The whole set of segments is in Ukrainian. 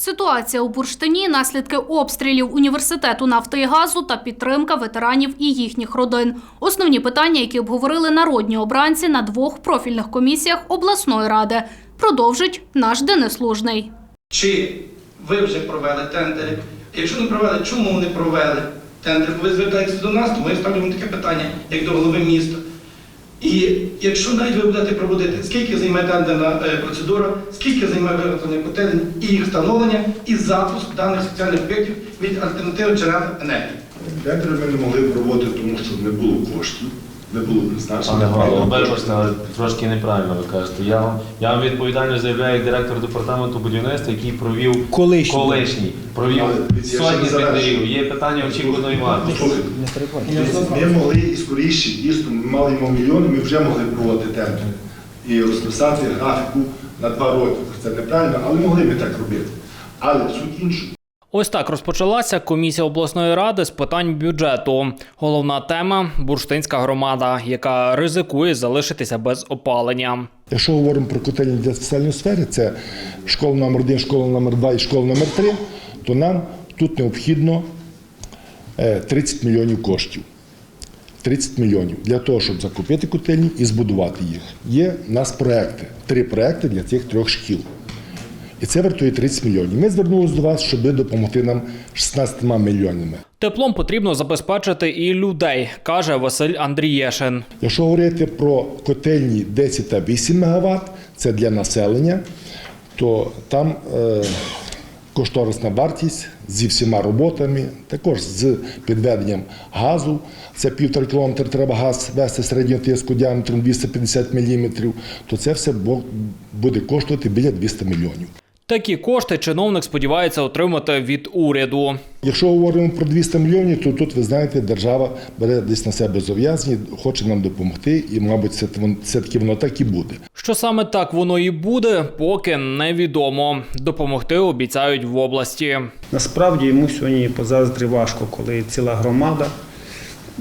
Ситуація у бурштині, наслідки обстрілів університету нафти і газу та підтримка ветеранів і їхніх родин. Основні питання, які обговорили народні обранці на двох профільних комісіях обласної ради. Продовжить наш Денис Лужний. Чи ви вже провели тендери? Якщо не провели, чому не провели тендер? Ви звертаєтеся до нас, то ми ставимо таке питання, як до голови міста. І якщо навіть ви будете проводити, скільки займе тендерна е, процедура, скільки займе виготовлення котелень і їх встановлення, і запуск даних соціальних об'єктів від альтернативних джерел енергії? Тендери ми не могли проводити, тому що не було коштів, не було Пане призначення. Голово, вибачте, але трошки неправильно ви кажете. Я вам, я вам відповідально заявляю як директор департаменту будівництва, який провів Колишній. колишній провів Але дивіться, я ще сотні не тендерів. Є питання очікуваної вартості. Слухайте, Ми могли і скоріше, дійсно, ми мали йому мільйони, ми вже могли проводити тендери. І розписати графіку на два роки. Це неправильно, але могли ми так робити. Але суть інша. Ось так розпочалася комісія обласної ради з питань бюджету. Головна тема бурштинська громада, яка ризикує залишитися без опалення. Якщо говоримо про котельні для соціальної сфери, це школа номер 1 школа номер 2 і школа номер 3 то нам тут необхідно е, 30 мільйонів коштів. 30 мільйонів для того, щоб закупити котельні і збудувати їх. Є в нас проекти, три проекти для цих трьох шкіл. І це вартує 30 мільйонів. Ми звернулися до вас, щоб допомогти нам 16 мільйонами. Теплом потрібно забезпечити і людей, каже Василь Андрієшин. Якщо говорити про котельні 10 та 8 МВт, це для населення, то там е, кошторисна вартість зі всіма роботами, також з підведенням газу. Це півтора кілометр треба газ вести середнього тиску діаметром 250 мм, то це все буде коштувати біля 200 мільйонів. Такі кошти чиновник сподівається отримати від уряду. Якщо говоримо про 200 мільйонів, то тут ви знаєте, держава бере десь на себе зобов'язання, хоче нам допомогти, і, мабуть, це все-таки воно так і буде. Що саме так воно і буде, поки невідомо. Допомогти обіцяють в області. Насправді йому сьогодні позаздрі важко, коли ціла громада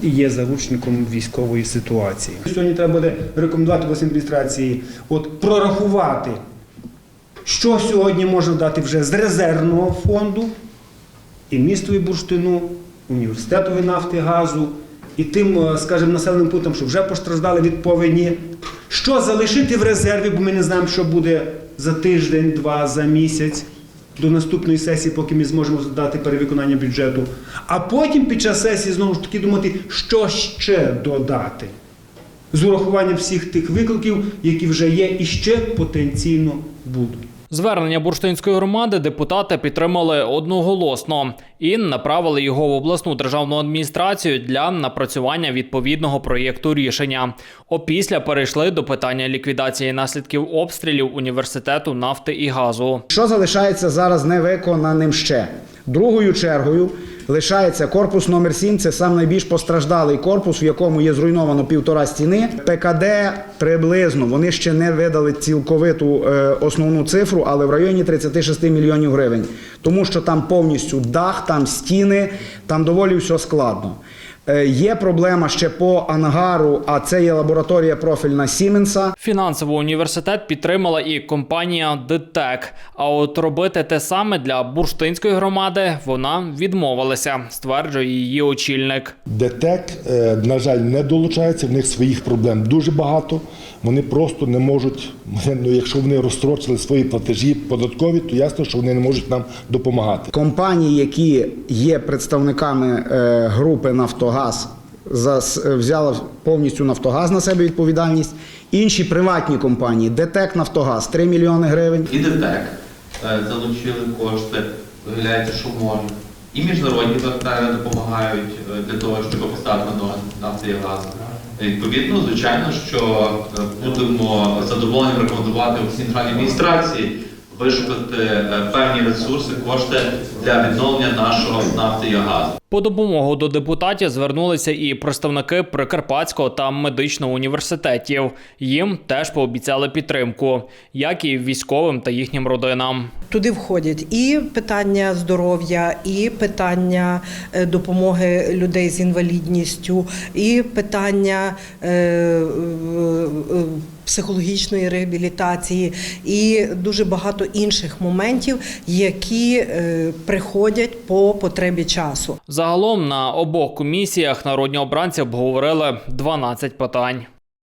є заручником військової ситуації. Сьогодні треба буде рекомендувати власній адміністрації от прорахувати, що сьогодні можна дати вже з резервного фонду і містові бурштину, університетові нафти і газу, і тим, е, скажімо, населеним пунктам, що вже постраждали від повені. Що залишити в резерві, бо ми не знаємо, що буде за тиждень, два, за місяць до наступної сесії, поки ми зможемо дати перевиконання бюджету. А потім під час сесії знову ж таки думати, що ще додати. З урахуванням всіх тих викликів, які вже є і ще потенційно будуть. Звернення бурштинської громади депутати підтримали одноголосно і направили його в обласну державну адміністрацію для напрацювання відповідного проєкту рішення. Опісля перейшли до питання ліквідації наслідків обстрілів університету нафти і газу. Що залишається зараз невиконаним ще? Другою чергою лишається корпус номер 7 Це сам найбільш постраждалий корпус, в якому є зруйновано півтора стіни. ПКД приблизно вони ще не видали цілковиту е, основну цифру, але в районі 36 мільйонів гривень. Тому що там повністю дах, там стіни, там доволі все складно. Е, є проблема ще по ангару, а це є лабораторія профільна Сіменса. Фінансово університет підтримала і компанія ДТЕК. А от робити те саме для бурштинської громади вона відмовилася, стверджує її очільник. ДТЕК, е, на жаль, не долучається, в них своїх проблем дуже багато. Вони просто не можуть, ну, якщо вони розстрочили свої платежі податкові, то ясно, що вони не можуть нам допомагати. Компанії, які є представниками е, групи Нафтогаз, зас- е, взяла повністю Нафтогаз на себе відповідальність. Інші приватні компанії, ДТЕК Нафтогаз 3 мільйони гривень. і ДТЕК е, залучили кошти, виявляється, що можуть. І міжнародні партнери допомагають е, для того, щоб поставити на і газ. Відповідно, звичайно, що будемо задоволені рекомендувати у центральній адміністрації вишукати е, певні ресурси, кошти для відновлення нашого нафти і газу. По допомогу до депутатів звернулися і представники Прикарпатського та медичного університетів. Їм теж пообіцяли підтримку, як і військовим та їхнім родинам. Туди входять і питання здоров'я, і питання е, допомоги людей з інвалідністю, і питання е, е, е, психологічної реабілітації і дуже багато інших моментів, які е, приходять по потребі часу. Загалом на обох комісіях народні обранці обговорили 12 питань.